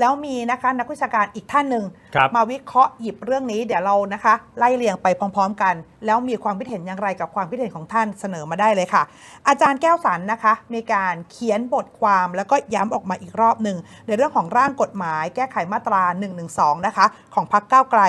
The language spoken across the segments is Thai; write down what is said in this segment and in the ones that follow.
แล้วมีนะคะนักวิชาการอีกท่านหนึ่งครับมาวิเคราะห์หยิบเรื่องนี้เดี๋ยวเรานะคะ ไล่เรียงไปพร้อม ๆ กัน แล้วมีความคิดเห็นอย่างไรกับความคิดเห็นของท่านเสนอมาได้เลยค่ะ อาจารย์แก้วสันนะคะมีการเขียนบทความแล้วก็ย้ำออกมาอีกรอบหนึ่งในเรื่องของร่างกฎหมาย แก้ไขมาตรา 112 นะคะ ของพรรคก้าวไกล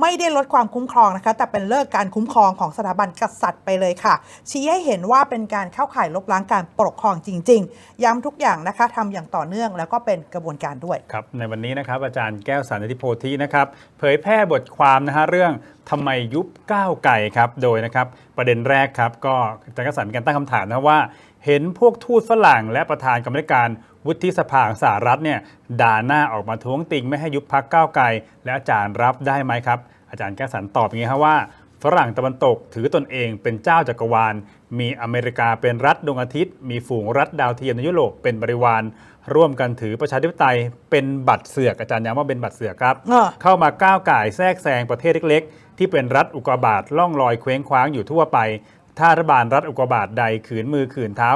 ไม่ได้ลดความคุ้มครองนะคะ แต่เป็นเลิกการคุ้มครองของสถาบันกษัตริย์ไปเลยค่ะ ชี้ให้เห็นว่าเป็นการเข้าข่ายลบล้างการปกครองจริง ๆ ย้ำทุกอย่างนะคะทำอย่างต่อเนื่องแล้วก็เป็นกระบวนการด้วยครับในวันนี้นะครับอาจารย์แก้วสันติโพธินะครับเผยแพร่บทความนะฮะเรื่องทำไมยุบก้าวไก่ครับโดยนะครับประเด็นแรกครับก็อาจารย์แก้วสันมีการตั้งคำถามนะว่า เห็นพวกทูตฝรั่งและประธานกรรมการวุฒิสภาสหรัฐเนี่ยด่าหน้าออกมาท้วงติงไม่ให้ยุบพักก้าวไกลและอาจารย์รับได้ไหมครับอาจารย์แก้วสันตอบอย่างนี้ครับว่า ฝรั่งตะวันตกถือตนเองเป็นเจ้าจักรวาล มีอเมริกาเป็นรัฐดวงอาทิตย์ มีฝูงรัฐดาวเทียมในยุโรปเป็นบริวาร ร่วมกันถือประชาธิปไตยเป็นบัตรเสือกอาจารย์ย้ำว่าเป็นบัตรเสือกครับเออเข้ามาก้าวก่ายแทรกแซงประเทศเล็กๆ ที่เป็นรัฐอุกกาบาตล่องลอยเคว้งคว้างอยู่ทั่วไป ถ้ารัฐบาลรัฐอุกกาบาตใดขืนมือขืนเท้า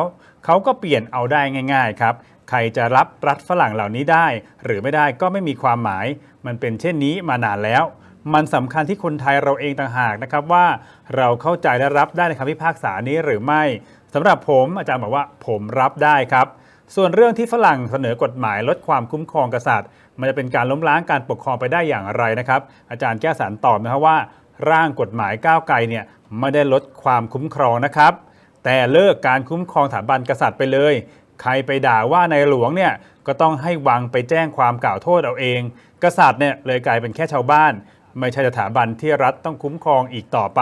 เขาก็เปลี่ยนเอาได้ง่าย ๆ ครับใครจะรับรัฐฝรั่งเหล่านี้ได้ หรือไม่ได้ก็ไม่มีความหมาย มันเป็นเช่นนี้มานานแล้ว มันสำคัญที่คนไทยเราเองต่างหากนะครับว่าเราเข้าใจและรับได้ในคำพิพากษานี้หรือไม่สำหรับผมอาจารย์บอกว่าผมรับได้ครับ ส่วนเรื่องที่ฝรั่งเสนอกฎหมายลดความคุ้มครองกษัตริย์ มันจะเป็นการล้มล้างการปกครองไปได้อย่างไรนะครับ อาจารย์แก้สารตอบนะครับว่า ร่างกฎหมายก้าวไกลเนี่ยไม่ได้ลดความคุ้มครองนะครับ แต่เลิกการคุ้มครองสถาบันกษัตริย์ไปเลย ใครไปด่าว่าในหลวงเนี่ยก็ต้องให้วังไปแจ้งความกล่าวโทษเอาเอง กษัตริย์เนี่ยเลยกลายเป็นแค่ชาวบ้าน ไม่ใช่สถาบันที่รัฐต้องคุ้มครองอีกต่อไป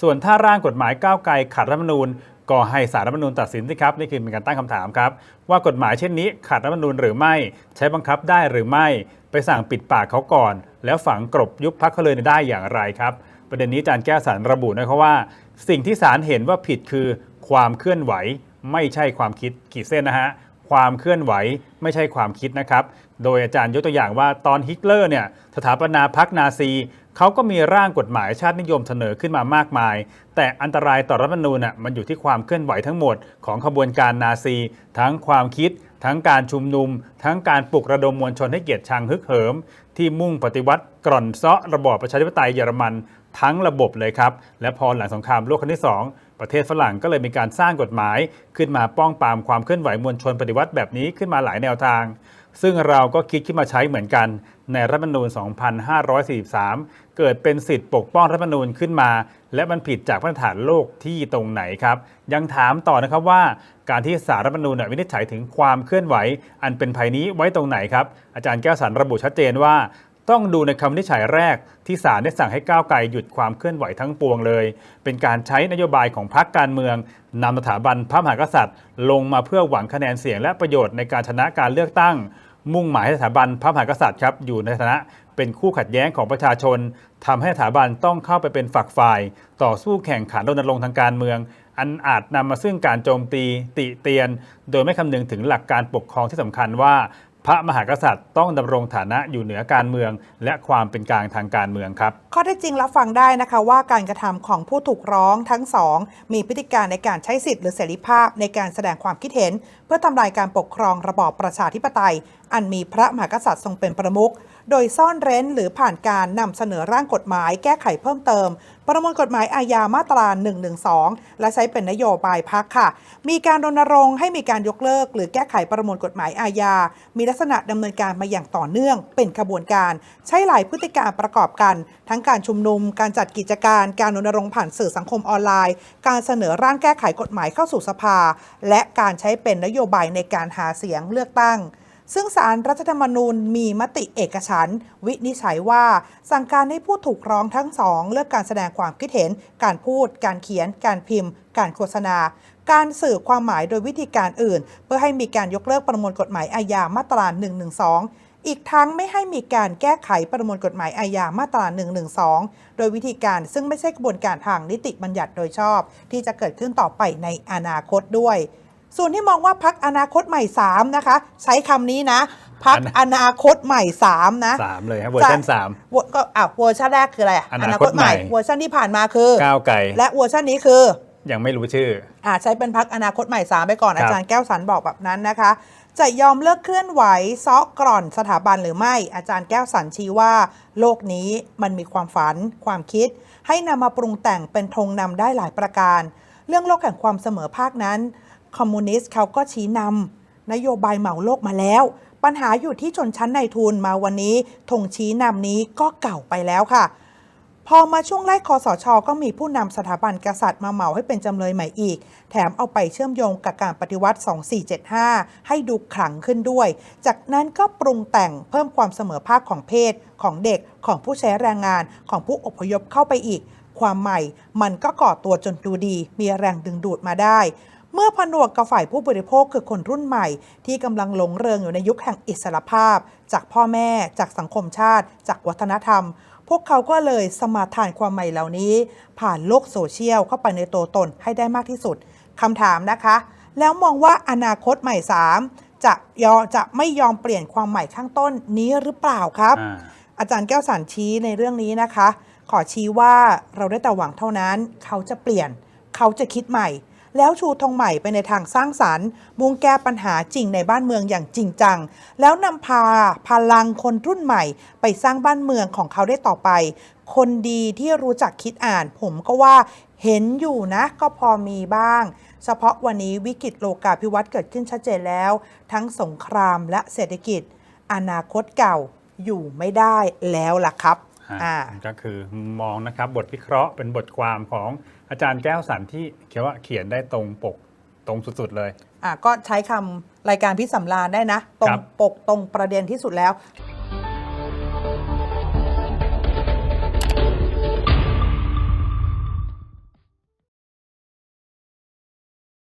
ส่วนถ้าร่างกฎหมายก้าวไกลขัดรัฐธรรมนูญ ก็ให้สารรัฐมนูญตัดสินสิครับนี่คือเป็นการตั้งคำถามครับ ว่ากฎหมายเช่นนี้ขัดรัฐมนูญหรือไม่ ใช้บังคับได้หรือไม่ ไปสั่งปิดปากเขาก่อน แล้วฝังกลบยุบพักเขาเลยได้อย่างไรครับ ประเด็นนี้อาจารย์แก้วสารระบุนะครับว่า สิ่งที่ศาลเห็นว่าผิดคือความเคลื่อนไหว ไม่ใช่ความคิดขีดเส้นนะฮะ ความเคลื่อนไหวไม่ใช่ความคิดนะครับ โดยอาจารย์ยกตัวอย่างว่าตอนฮิตเลอร์เนี่ยสถาปนาพรรคนาซีเขาก็มีร่างกฎหมายชาตินิยมเสนอขึ้นมามากมาย แต่อันตรายต่อรัฐธรรมนูญน่ะมันอยู่ที่ความเคลื่อนไหวทั้งหมดของขบวนการนาซี ทั้งความคิด ทั้งการชุมนุม ทั้งการปลุกระดมมวลชนให้เกียรติชังฮึกเหิม ที่มุ่งปฏิวัติกร่อนเซาะระบอบประชาธิปไตยเยอรมันทั้งระบบเลยครับ และพอหลังสงครามโลกครั้งที่ 2 ประเทศฝรั่งก็เลยมีการสร้างกฎหมาย ขึ้นมาป้องปรามความเคลื่อนไหวมวลชนปฏิวัติแบบนี้ขึ้นมาหลายแนวทาง ซึ่งเราก็คิดขึ้นมาใช้เหมือนกัน ในรัฐธรรมนูญ 2543 เกิดเป็นสิทธิ์ปกป้องรัฐธรรมนูญขึ้นมา และมันผิดจากมาตรฐานโลกที่ตรงไหนครับ ยังถามต่อนะครับว่า การที่สารรัฐธรรมนูญน่ะวินิจฉัยถึงความเคลื่อนไหว อันเป็นภัยนี้ไว้ตรงไหนครับอาจารย์แก้วสันระบุชัดเจนว่า ต้องดูในคำวินิจฉัยแรกที่ศาลได้สั่งให้ก้าวไกลหยุดความเคลื่อนไหวทั้งปวงเลย เป็นการใช้นโยบายของพรรคการเมืองนำสถาบันพระมหากษัตริย์ ลงมาเพื่อหวังคะแนนเสียงและประโยชน์ในการชนะการเลือกตั้ง มุ่งหมายให้สถาบันพระมหากษัตริย์ครับอยู่ในฐานะเป็นคู่ขัดแย้งของประชาชนทำให้สถาบันต้องเข้าไปเป็นฝักฝ่าย ต่อสู้แข่งขันรณรงค์ทางการเมือง อันอาจนำมาซึ่งการโจมตี ติเตียน โดยไม่คำนึงถึงหลักการปกครองที่สำคัญว่า พระมหากษัตริย์ต้องดำรงฐานะอยู่เหนือการเมือง และความเป็นกลางทางการเมืองครับ ข้อเท็จจริงรับฟังได้นะคะว่าการกระทำของผู้ถูกร้องทั้งสองมีพฤติการในการใช้สิทธิ์หรือเสรีภาพในการแสดงความคิดเห็น เพื่อทำลายการปกครองระบอบประชาธิปไตย อันมีพระมหากษัตริย์ทรงเป็นประมุข โดยซ่อนเร้นหรือผ่านการนำเสนอร่างกฎหมายแก้ไขเพิ่มเติม ประมวลกฎหมายอาญามาตรา 112 และใช้เป็นนโยบายพักค่ะ มีการรณรงค์ให้มีการยกเลิก หรือแก้ไขประมวลกฎหมายอาญา มีลักษณะดำเนินการมาอย่างต่อเนื่อง เป็นขบวนการ ใช้หลายพฤติการประกอบกัน ทั้งการชุมนุม การจัดกิจการ การรณรงค์ผ่านสื่อสังคมออนไลน์ การเสนอร่างแก้ไขกฎหมายเข้าสู่สภา และการใช้เป็นนโยบายในการหาเสียงเลือกตั้ง ซึ่งสารรัฐธรรมนูญมีมติเอกฉันวินิจฉัยว่า สั่งการให้ผู้ถูกร้องทั้งสองเลือกการแสดงความคิดเห็น การพูด การเขียน การพิมพ์ การโฆษณา การสื่อความหมายโดยวิธีการอื่น เพื่อให้มีการยกเลิกประมวลกฎหมายอาญามาตรา 112อีกทั้งไม่ให้มีการแก้ไขประมวลกฎหมายอาญามาตรา 112 โดยวิธีการซึ่งไม่ใช่กระบวนการทางนิติบัญญัติโดยชอบ ที่จะเกิดขึ้นต่อไปในอนาคตด้วย ส่วนที่มองว่าพักอนาคตใหม่ 3 นะคะ ใช้คำนี้นะ พักอนาคตใหม่ 3 นะ3เลยครับเวอร์ชันจะเวอร์ก็อะเวอร์ชันแรกคืออะไรอะอนาคตใหม่เวอร์ชันที่ผ่านมาคือ3ก้าวไกลและเวอร์ชันนี้คือ ยังไม่รู้ชื่ออ่าใช้เป็นพักอนาคตใหม่ 3 ไปก่อนครับอาจารย์แก้วสันบอกแบบนั้นนะคะ จะยอมเลิกเคลื่อนไหวเซาะกร่อนสถาบันหรือไม่อาจารย์แก้วสันชี้ว่า โลกนี้มันมีความฝัน ความคิด ให้นำมาปรุงแต่งเป็นธงนำได้หลายประการ เรื่องโลกแห่งความเสมอภาคนั้น คอมมิวนิสต์เขาก็ชี้นำนโยบายเหมาโลกมาแล้ว ปัญหาอยู่ที่ชนชั้นในทุนมาวันนี้ธงชี้นำนี้ก็เก่าไปแล้วค่ะ พอมาช่วงไล่คอสชก็มีผู้นำสถาบันกษัตริย์มาเหมาให้เป็นจำเลยใหม่อีก แถมเอาไปเชื่อมโยงกับการปฏิวัติ 2475 ให้ดูขลังขึ้นด้วย จากนั้นก็ปรุงแต่งเพิ่มความเสมอภาคของเพศ ของเด็กของผู้ใช้แรงงานของผู้อพยพเข้าไปอีกความใหม่มันก็ก่อตัวจนดูดี มีแรงดึงดูดมาได้ เมื่อผนวกกับฝ่ายผู้บริโภคคือคนรุ่นใหม่ ที่กำลังหลงเริงอยู่ในยุคแห่งอิสรภาพ จากพ่อแม่ จากสังคมชาติ จากวัฒนธรรม พวกเขาก็เลยสมาทานความใหม่เหล่านี้ ผ่านโลกโซเชียลเข้าไปในตัวตนให้ได้มากที่สุดคำถามนะคะ แล้วมองว่าอนาคตใหม่ 3 จะยอจะไม่ยอมเปลี่ยนความใหม่ข้างต้นนี้หรือเปล่าครับอ่าอาจารย์แก้วสันชี้ในเรื่องนี้นะคะ ขอชี้ว่าเราได้แต่หวังเท่านั้น เขาจะเปลี่ยน เขาจะคิดใหม่ แล้วชูธงใหม่ไปในทางสร้างสรรค์ มุ่งแก้ปัญหาจริงในบ้านเมืองอย่างจริงจัง แล้วนำพาพลังคนรุ่นใหม่ ไปสร้างบ้านเมืองของเขาได้ต่อไป คนดีที่รู้จักคิดอ่าน ผมก็ว่าเห็นอยู่นะก็พอมีบ้าง เฉพาะวันนี้วิกฤตโลกาภิวัตน์เกิดขึ้นชัดเจนแล้ว ทั้งสงครามและเศรษฐกิจ อนาคตเก่าอยู่ไม่ได้แล้วล่ะครับ อ่าก็คือมองนะครับบทวิเคราะห์เป็นบทความของ อาจารย์แก้วสันที่เขียนว่าเขียนได้ตรงปกตรงสุดๆเลย อะก็ใช้คำรายการพิสำราญได้นะ ตรครังบ ปกตรงประเด็นที่สุดแล้ว